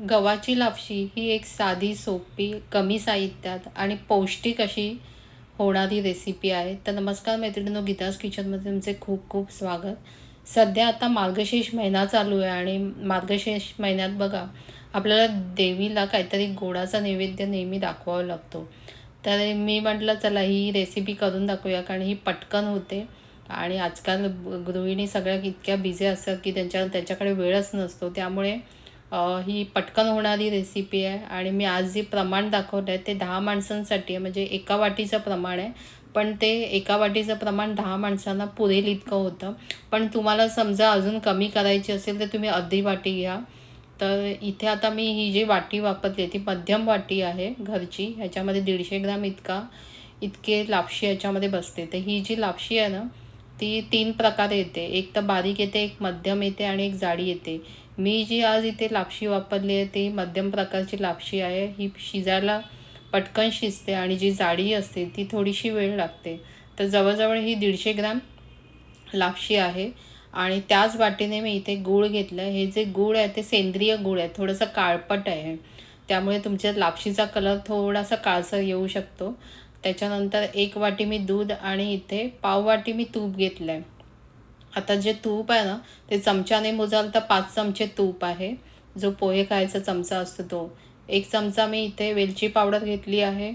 गव्हाची लापशी ही एक साधी सोपी कमी साहित्यात आणि पौष्टिक अशी होणारी रेसिपी आहे. तर नमस्कार मैत्रिणींनो गीतास किचनमध्ये तुमचे खूप खूप स्वागत. सध्या आता मार्गशीर्ष महिना चालू आहे आणि मार्गशीर्ष महिन्यात बघा आपल्याला देवीला काहीतरी गोडाचा नैवेद्य नेहमी दाखवावा लागतो. तर मी म्हटलं चला ही रेसिपी करून दाखवूया कारण ही पटकन होते आणि आजकाल गृहिणी सगळ्या इतक्या बिझी असतात की त्यांच्या त्यांच्याकडे वेळच नसतो. त्यामुळे ही पटकन होणारी रेसिपी आहे आणि मी आज जे प्रमाण दाखवलं आहे ते दहा माणसांसाठी आहे. म्हणजे एका वाटीचं प्रमाण आहे. पण ते एका वाटीचं प्रमाण दहा माणसांना पुरेल इतकं होतं. पण तुम्हाला समजा अजून कमी करायची असेल तर तुम्ही अर्धी वाटी घ्या. तर इथे आता मी ही जी वाटी वापरते ती मध्यम वाटी आहे घरची. ह्याच्यामध्ये दीडशे ग्राम इतका इतके लापशी याच्यामध्ये बसते. तर ही जी लापशी आहे ना ती तीन प्रकारे येते. एक तर बारीक येते एक मध्यम येते आणि एक जाडी येते. मी जी आज इथे लापशी वापरली आहे ती मध्यम प्रकारची लापशी आहे. ही शिजायला पटकन शिजते आणि जी जाडी असते ती थोडीशी वेळ लागते. तर जवळजवळ ही दीडशे ग्रॅम लापशी आहे. आणि त्याच वाटीने मी इथे गूळ घेतलं हे जे गूळ आहे ते सेंद्रिय गूळ आहे. थोडंसं काळपट आहे. त्यामुळे तुमच्या लापशीचा कलर थोडासा काळसर येऊ शकतो. त्याच्यानंतर एक वाटी मी दूध आणि इथे पाव वाटी मी तूप घेतलं आहे आता जे तूप आहे ना ते चमच्याने मोजाल तर पाच चमचे तूप आहे. जो पोहे खायचा चमचा असतो तो. एक चमचा मी इथे वेलची पावडर घेतली आहे.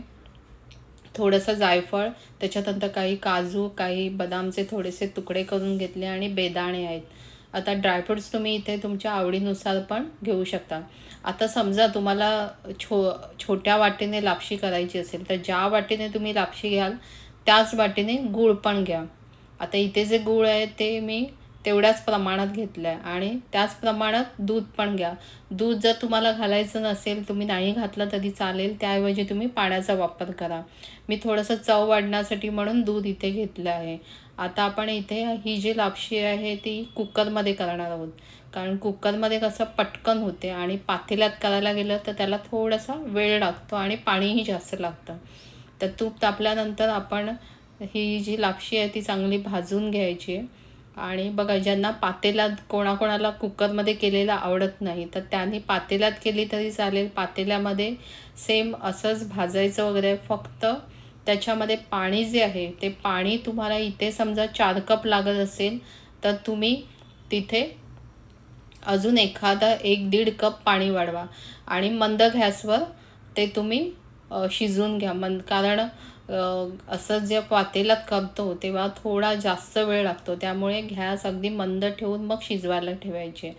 थोडंसं जायफळ त्याच्यानंतर काही काजू काही बदामचे थोडेसे तुकडे करून घेतले आणि बेदाणे आहेत. आता ड्रायफ्रुट्स तुम्ही इथे तुमच्या आवडीनुसार पण घेऊ शकता. आता समजा तुम्हाला छो छोट्या वाटीने लापशी करायची असेल तर ज्या वाटीने तुम्ही लापशी घ्याल त्याच वाटीने गूळ पण घ्या. आता इथे जे गूळ आहे ते मी तेवढ्याच प्रमाणात घेतलं आहे आणि त्याच प्रमाणात दूध पण घ्या. दूध जर तुम्हाला घालायचं नसेल तुम्ही नाही घातलं तरी चालेल त्याऐवजी तुम्ही पाण्याचा वापर करा. मी थोडंसं चव वाढण्यासाठी म्हणून दूध इथे घेतलं आहे. आता आपण इथे ही जी लापशी आहे ती कुकरमध्ये करणार आहोत. कारण कुकरमध्ये कसं पटकन होते आणि पातेल्यात करायला गेलं तर त्याला थोडासा वेळ लागतो आणि पाणीही जास्त लागतं. तर तूप तापल्यानंतर आपण ही जी लापशी आहे ती चांगली भाजून घ्यायची. आहे आणि बघा ज्यांना पातेल्यात कोणाकोणाला कुकरमध्ये केलेलं आवडत नाही तर त्यांनी पातेल्यात केली तरी चालेल. पातेल्यामध्ये सेम असंच भाजायचं वगैरे फक्त त्याच्यामध्ये पाणी जे आहे ते पाणी तुम्हाला इथे समजा चार कप लागत असेल तर तुम्ही तिथे अजून एखादा एक दीड कप पाणी वाढवा. आणि मंद गॅसवर ते तुम्ही शिजवून घ्या. मन कारण असं जे पातेल्यात करतो तेव्हा थोडा जास्त वेळ लागतो. त्यामुळे गॅस अगदी मंद ठेवून मग शिजवायला ठेवायचे.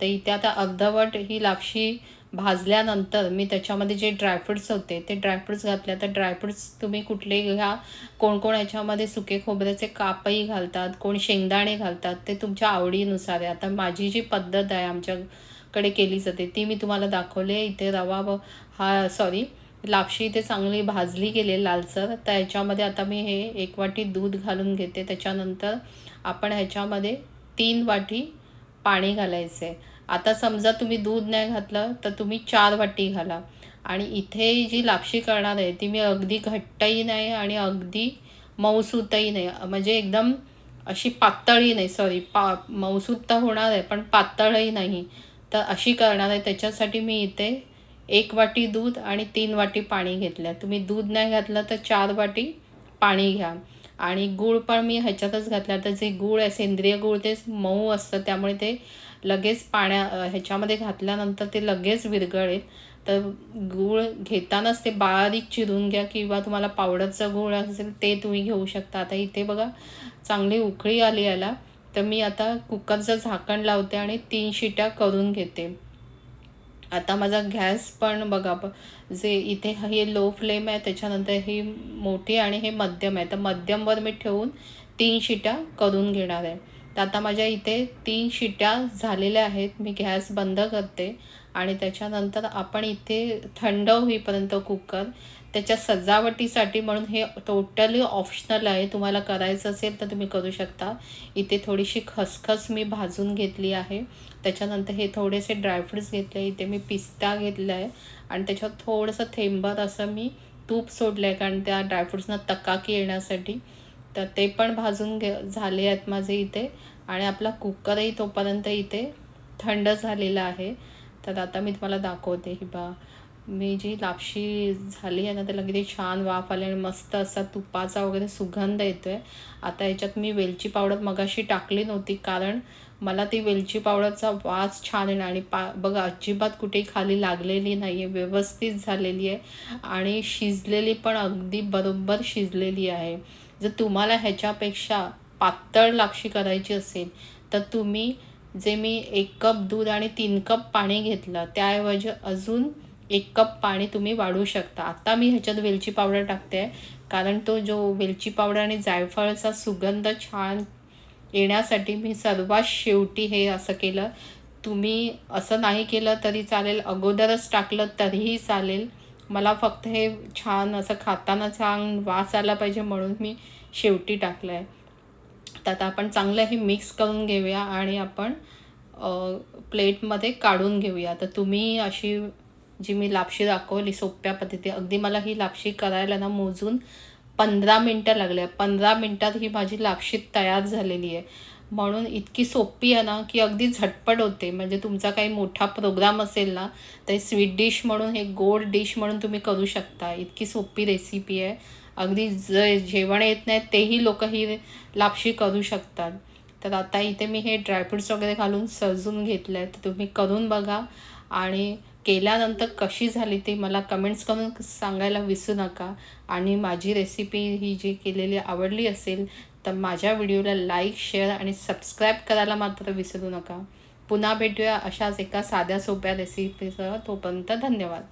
तर इथे आता अर्धवट ही लापशी भाजल्यानंतर मी त्याच्यामध्ये जे ड्रायफ्रुट्स होते ते ड्रायफ्रुट्स घातले तर ड्रायफ्रुट्स तुम्ही कुठले घ्या. कोण कोण याच्यामध्ये सुके खोबऱ्याचे कापही घालतात कोण शेंगदाणे घालतात ते तुमच्या आवडीनुसार आहे. आता माझी जी पद्धत आहे आमच्याकडे केली जाते ती मी तुम्हाला दाखवले इथे रवा व हा सॉरी लापशी इथे चांगली भाजली गेली लालसर. तर ह्याच्यामध्ये आता मी हे एक वाटी दूध घालून घेते. त्याच्यानंतर आपण ह्याच्यामध्ये तीन वाटी पाणी घालायचं आहे आता समजा तुम्ही दूध नाही घातलं तर तुम्ही चार वाटी घाला. आणि इथे जी लापशी करणार आहे ती मी अगदी घट्टही नाही आणि अगदी मऊसूतही नाही. म्हणजे एकदम अशी पातळही नाही. सॉरी पा मऊसूत तर होणार आहे पण पातळही नाही. तर अशी करणार आहे. त्याच्यासाठी मी इथे एक वाटी दूध आणि तीन वाटी पाणी घेतलं. तुम्ही दूध नाही घातलं तर चार वाटी पाणी घ्या. आणि गूळ पण मी ह्याच्यातच घातला. तर जे गूळ आहे सेंद्रिय गूळ ते मऊ असतं. त्यामुळे ते लगेच पाण्या ह्याच्यामध्ये घातल्यानंतर ते लगेच विरघळेल. तर गूळ घेतानाच ते बारीक चिरून घ्या किंवा तुम्हाला पावडरचं गूळ असेल ते तुम्ही घेऊ शकता. आता इथे बघा चांगली उकळी आली याला. तर मी आता कुकरचं झाकण लावते आणि तीन शिट्या करून घेते. आता माझा गॅस पण बघा जे इथे हे लो फ्लेम आहे त्याच्यानंतर ही मोठी आणि हे मध्यम आहे. तर मध्यमवर मी ठेवून तीन शिट्या करून घेणार आहे. तर आता माझ्या इथे तीन शिट्या झालेल्या आहेत. मी गॅस बंद करते आणि त्याच्यानंतर आपण इथे थंड होईपर्यंत कुकर त्याच्या सजावटीसाठी म्हणून हे टोटली ऑप्शनल आहे. तुम्हाला करायचं असेल तर तुम्ही करू शकता. इथे थोडीशी खसखस मी भाजून घेतली आहे. त्याच्यानंतर हे थोडेसे ड्रायफ्रुट्स घेतले. इथे मी पिस्ता घेतला आहे आणि त्याच्यात थोडंसं थेंबर असं मी तूप सोडलं आहे कारण त्या ड्रायफ्रुट्सना तकाकी येण्यासाठी. तर ते पण भाजून घे झाले आहेत माझे इथे. आणि आपला कुकरही तोपर्यंत इथे थंड झालेला आहे. तर आता मी तुम्हाला दाखवते ही बा मी जी लापशी झाली आहे ना त्याला किती छान वाफ आली आणि मस्त असा तुपाचा वगैरे सुगंध येतो आहे आता याच्यात मी वेलची पावडर मगाशी टाकली नव्हती कारण मला ती वेलची पावडरचा वास छान आहे आणि पा बघा अजिबात कुठेही खाली लागलेली नाही आहे व्यवस्थित झालेली आहे. आणि शिजलेली पण अगदी बरोबर शिजलेली आहे. जर तुम्हाला ह्याच्यापेक्षा पातळ लापशी करायची असेल तर तुम्ही जे मी एक कप दूध आणि तीन कप पाणी घेतलं त्याऐवजी अजून एक कप पाणी तुम्ही वाढवू शकता. आता मी ह्याच्यात वेलची पावडर टाकते कारण तो जो वेलची पावडर आणि जायफळचा सुगंध छान येण्यासाठी मी सर्वात शेवटी हे असं केलं. तुम्ही असं नाही केलं तरी चालेल अगोदरच टाकलं तरीही चालेल. मला फक्त हे छान असं खाताना छान वास आला पाहिजे म्हणून मी शेवटी टाकलं आहे तर आता आपण चांगलं हे मिक्स करून घेऊया आणि आपण प्लेटमध्ये काढून घेऊया. तर तुम्ही अशी जी मी लापशी दाखवली सोप्या पद्धती अगदी मला ही लापशी करायला ना मोजून पंधरा मिनटं लागल्या पंधरा मिनटात ही माझी लापशी तयार झालेली आहे. म्हणून इतकी सोपी आहे ना की अगदी झटपट होते. म्हणजे तुमचा काही मोठा प्रोग्राम असेल ना तर स्वीट डिश म्हणून हे गोड डिश म्हणून तुम्ही करू शकता. इतकी सोपी रेसिपी आहे. अगदी ज जेवण येत नाही तेही लोक ही लापशी करू शकतात. तर आता इथे मी हे ड्रायफ्रुट्स वगैरे घालून सजून घेतलं आहे तर तुम्ही करून बघा. आणि केल्यानंतर कशी झाली ती मला कमेंट्स करून सांगायला विसरू नका. आणि माझी रेसिपी ही जी केलेली आवडली असेल तर माझ्या व्हिडिओला लाईक शेअर आणि सबस्क्राईब करायला मात्र विसरू नका. पुन्हा भेटूया अशाच एका साध्या सोप्या रेसिपीसह तोपर्यंत धन्यवाद.